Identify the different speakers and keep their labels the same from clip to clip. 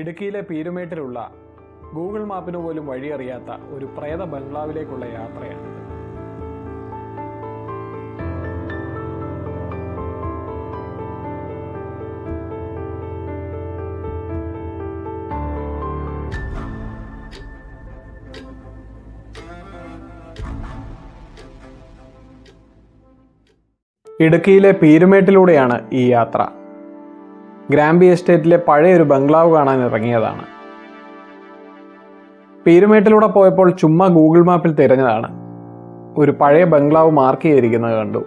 Speaker 1: ഇടുക്കിയിലെ പീരുമേട്ടിലുള്ള ഗൂഗിൾ മാപ്പിന് പോലും വഴിയറിയാത്ത ഒരു പ്രേത ബംഗ്ലാവിലേക്കുള്ള യാത്രയാണ് ഇടുക്കിയിലെ പീരുമേട്ടിലൂടെയാണ് ഈ യാത്ര. ഗ്രാമ്പി എസ്റ്റേറ്റിലെ പഴയ ഒരു ബംഗ്ലാവ് കാണാൻ ഇറങ്ങിയതാണ്. പീരുമേട്ടിലൂടെ പോയപ്പോൾ ചുമ്മാ ഗൂഗിൾ മാപ്പിൽ തിരഞ്ഞതാണ്. ഒരു പഴയ ബംഗ്ലാവ് മാർക്ക് ചെയ്തിരിക്കുന്നത് കണ്ടു.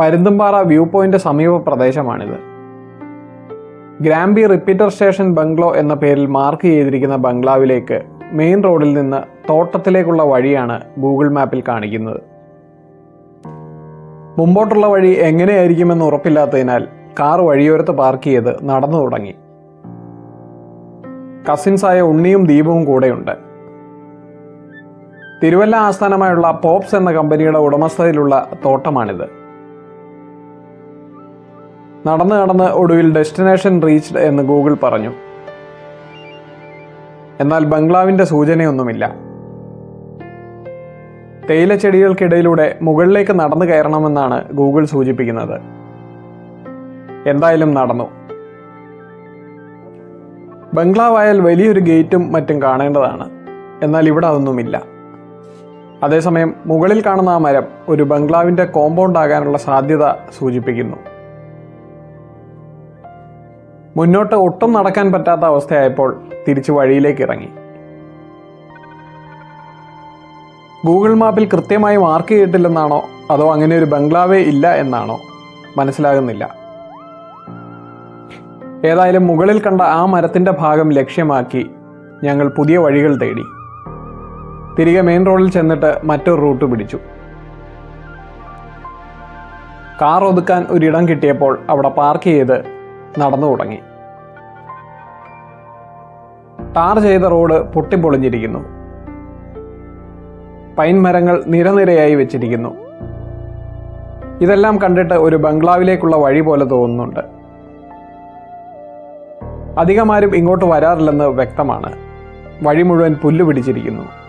Speaker 1: പരുന്തുംപാറ വ്യൂ പോയിന്റ് സമീപ പ്രദേശമാണിത്. ഗ്രാമ്പി റിപ്പീറ്റർ സ്റ്റേഷൻ ബംഗ്ലോ എന്ന പേരിൽ മാർക്ക് ചെയ്തിരിക്കുന്ന ബംഗ്ലാവിലേക്ക് മെയിൻ റോഡിൽ നിന്ന് തോട്ടത്തിലേക്കുള്ള വഴിയാണ് ഗൂഗിൾ മാപ്പിൽ കാണിക്കുന്നത്. മുമ്പോട്ടുള്ള വഴി എങ്ങനെയായിരിക്കുമെന്ന് ഉറപ്പില്ലാത്തതിനാൽ കാർ വഴിയോരത്ത് പാർക്ക് ചെയ്ത് നടന്നു തുടങ്ങി. കസിൻസായ ഉണ്ണിയും ദീപവും കൂടെയുണ്ട്. തിരുവല്ല ആസ്ഥാനമായുള്ള പോപ്സ് എന്ന കമ്പനിയുടെ ഉടമസ്ഥതയിലുള്ള തോട്ടമാണിത്. നടന്ന് നടന്ന് ഒടുവിൽ ഡെസ്റ്റിനേഷൻ റീച്ച്ഡ് എന്ന് ഗൂഗിൾ പറഞ്ഞു. എന്നാൽ ബംഗ്ലാവിന്റെ സൂചനയൊന്നുമില്ല. തേയിലച്ചെടികൾക്കിടയിലൂടെ മുകളിലേക്ക് നടന്നു കയറണമെന്നാണ് ഗൂഗിൾ സൂചിപ്പിക്കുന്നത്. എന്തായാലും നടന്നു. ബംഗ്ലാവായാൽ വലിയൊരു ഗേറ്റും മറ്റും കാണേണ്ടതാണ്. എന്നാൽ ഇവിടെ അതൊന്നുമില്ല. അതേസമയം മുകളിൽ കാണുന്ന ആ മരം ഒരു ബംഗ്ലാവിന്റെ കോമ്പൗണ്ട് ആകാനുള്ള സാധ്യത സൂചിപ്പിക്കുന്നു. മുന്നോട്ട് ഒട്ടും നടക്കാൻ പറ്റാത്ത അവസ്ഥയായപ്പോൾ തിരിച്ചു വഴിയിലേക്ക് ഇറങ്ങി. ഗൂഗിൾ മാപ്പിൽ കൃത്യമായി മാർക്ക് ചെയ്തിട്ടില്ലെന്നാണോ? അതോ അങ്ങനെ ഒരു ബംഗ്ലാവേ ഇല്ല എന്നാണോ? മനസ്സിലാകുന്നില്ല. ഏതായാലും മുകളിൽ കണ്ട ആ മരത്തിന്റെ ഭാഗം ലക്ഷ്യമാക്കി ഞങ്ങൾ പുതിയ വഴികൾ തേടി. തിരികെ മെയിൻ റോഡിൽ ചെന്നിട്ട് മറ്റൊരു റൂട്ട് പിടിച്ചു. കാർ ഒതുക്കാൻ ഒരിടം കിട്ടിയപ്പോൾ അവിടെ പാർക്ക് ചെയ്ത് നടന്നു തുടങ്ങി. ടാർ ചെയ്ത റോഡ് പൊട്ടിപ്പൊളിഞ്ഞിരിക്കുന്നു. പൈൻ മരങ്ങൾ നിരനിരയായി വെച്ചിരിക്കുന്നു. ഇതെല്ലാം കണ്ടിട്ട് ഒരു ബംഗ്ലാവിലേക്കുള്ള വഴി പോലെ തോന്നുന്നുണ്ട്. അധികമാരും ഇങ്ങോട്ട് വരാറില്ലെന്ന് വ്യക്തമാണ്. വഴി മുഴുവൻ പുല്ല് പിടിച്ചിരിക്കുന്നു.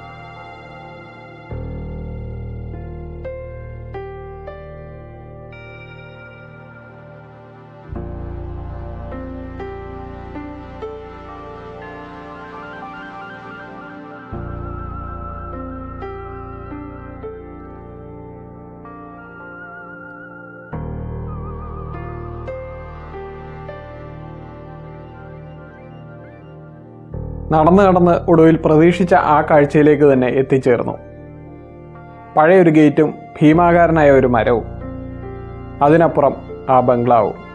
Speaker 1: നടന്ന് നടന്ന് ഒടുവിൽ പ്രതീക്ഷിച്ച ആ കാഴ്ചയിലേക്ക് തന്നെ എത്തിച്ചേർന്നു. പഴയൊരു ഗേറ്റും ഭീമാകാരനായ ഒരു മരവും. അതിനപ്പുറം ആ ബംഗ്ലാവും.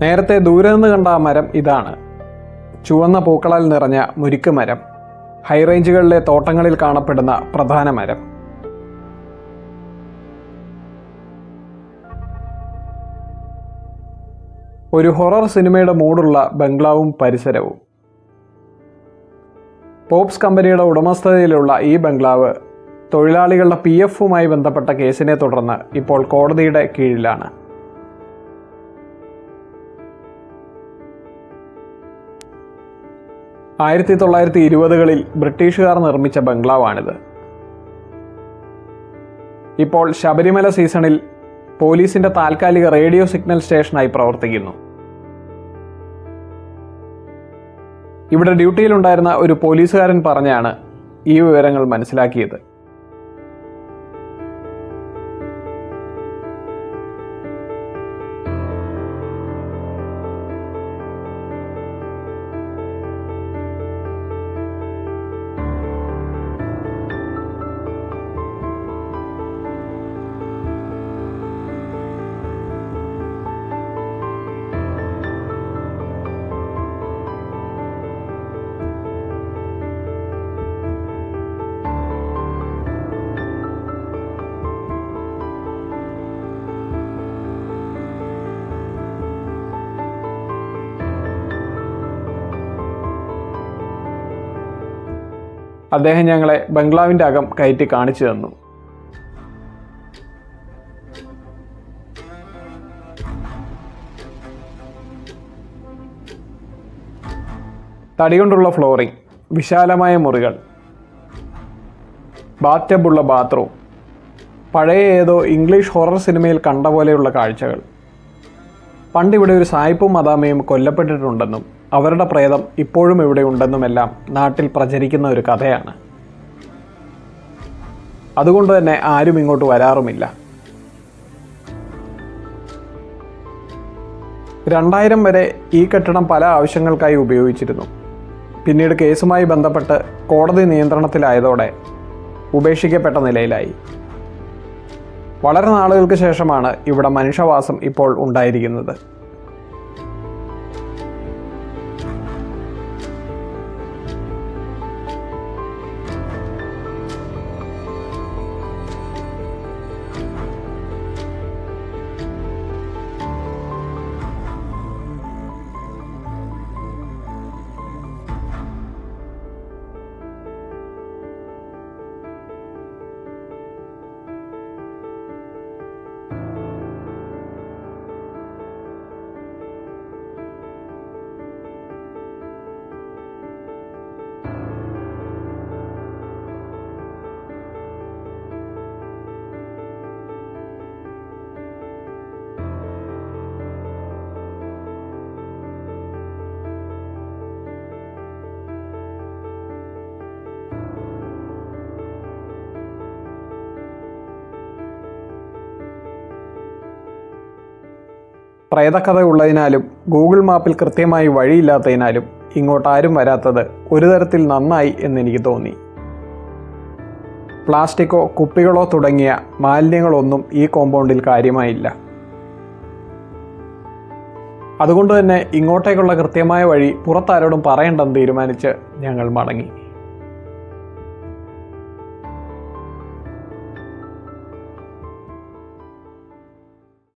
Speaker 1: നേരത്തെ ദൂരെ നിന്ന് കണ്ട ആ മരം ഇതാണ്. ചുവന്ന പൂക്കളാൽ നിറഞ്ഞ മുരിക്ക് മരം ഹൈറേഞ്ചുകളിലെ തോട്ടങ്ങളിൽ കാണപ്പെടുന്ന പ്രധാന മരം. ഒരു ഹൊറർ സിനിമയുടെ മൂടുള്ള ബംഗ്ലാവും പരിസരവും. പോപ്സ് കമ്പനിയുടെ ഉടമസ്ഥതയിലുള്ള ഈ ബംഗ്ലാവ് തൊഴിലാളികളുടെ പി എഫുമായി ബന്ധപ്പെട്ട കേസിനെ തുടർന്ന് ഇപ്പോൾ കോടതിയുടെ കീഴിലാണ്. ആയിരത്തി തൊള്ളായിരത്തി ഇരുപതുകളിൽ ബ്രിട്ടീഷുകാർ നിർമ്മിച്ച ബംഗ്ലാവാണിത്. ഇപ്പോൾ ശബരിമല സീസണിൽ പോലീസിന്റെ താൽക്കാലിക റേഡിയോ സിഗ്നൽ സ്റ്റേഷനായി പ്രവർത്തിക്കുന്നു. ഇവിടെ ഡ്യൂട്ടിയിലുണ്ടായിരുന്ന ഒരു പോലീസുകാരൻ പറഞ്ഞാണ് ഈ വിവരങ്ങൾ മനസ്സിലാക്കിയത്. അദ്ദേഹം ഞങ്ങളെ ബംഗ്ലാവിന്റെ അകം കയറ്റി കാണിച്ചു തന്നു. തടി കൊണ്ടുള്ള ഫ്ലോറിംഗ് വിശാലമായ മുറികൾ ബാത്തബുള്ള ബാത്റൂം പഴയ ഏതോ ഇംഗ്ലീഷ് ഹൊറർ സിനിമയിൽ കണ്ട പോലെയുള്ള കാഴ്ചകൾ. പണ്ടിവിടെ ഒരു സായിപ്പും മദാമയും കൊല്ലപ്പെട്ടിട്ടുണ്ടെന്നും അവരുടെ പ്രേതം ഇപ്പോഴും ഇവിടെ ഉണ്ടെന്നുമെല്ലാം നാട്ടിൽ പ്രചരിക്കുന്ന ഒരു കഥയാണ്. അതുകൊണ്ട് തന്നെ ആരും ഇങ്ങോട്ട് വരാറുമില്ല. രണ്ടായിരം വരെ ഈ കെട്ടിടം പല ആവശ്യങ്ങൾക്കായി ഉപയോഗിച്ചിരുന്നു. പിന്നീട് കേസുമായി ബന്ധപ്പെട്ട് കോടതി നിയന്ത്രണത്തിലായതോടെ ഉപേക്ഷിക്കപ്പെട്ട നിലയിലായി. വളരെ നാളുകൾക്ക് ശേഷമാണ് ഇവിടെ മനുഷ്യവാസം ഇപ്പോൾ ഉണ്ടായിരിക്കുന്നത്. പ്രേതകഥ ഉള്ളതിനാലും ഗൂഗിൾ മാപ്പിൽ കൃത്യമായി വഴിയില്ലാത്തതിനാലും ഇങ്ങോട്ട് ആരും വരാത്തത് ഒരു തരത്തിൽ നന്നായി എന്നെനിക്ക് തോന്നി. പ്ലാസ്റ്റിക്കോ കുപ്പികളോ തുടങ്ങിയ മാലിന്യങ്ങളൊന്നും ഈ കോമ്പൗണ്ടിൽ കാര്യമായില്ല. അതുകൊണ്ട് തന്നെ ഇങ്ങോട്ടേക്കുള്ള കൃത്യമായ വഴി പുറത്താരോടും പറയണ്ടെന്ന് തീരുമാനിച്ച് ഞങ്ങൾ മടങ്ങി.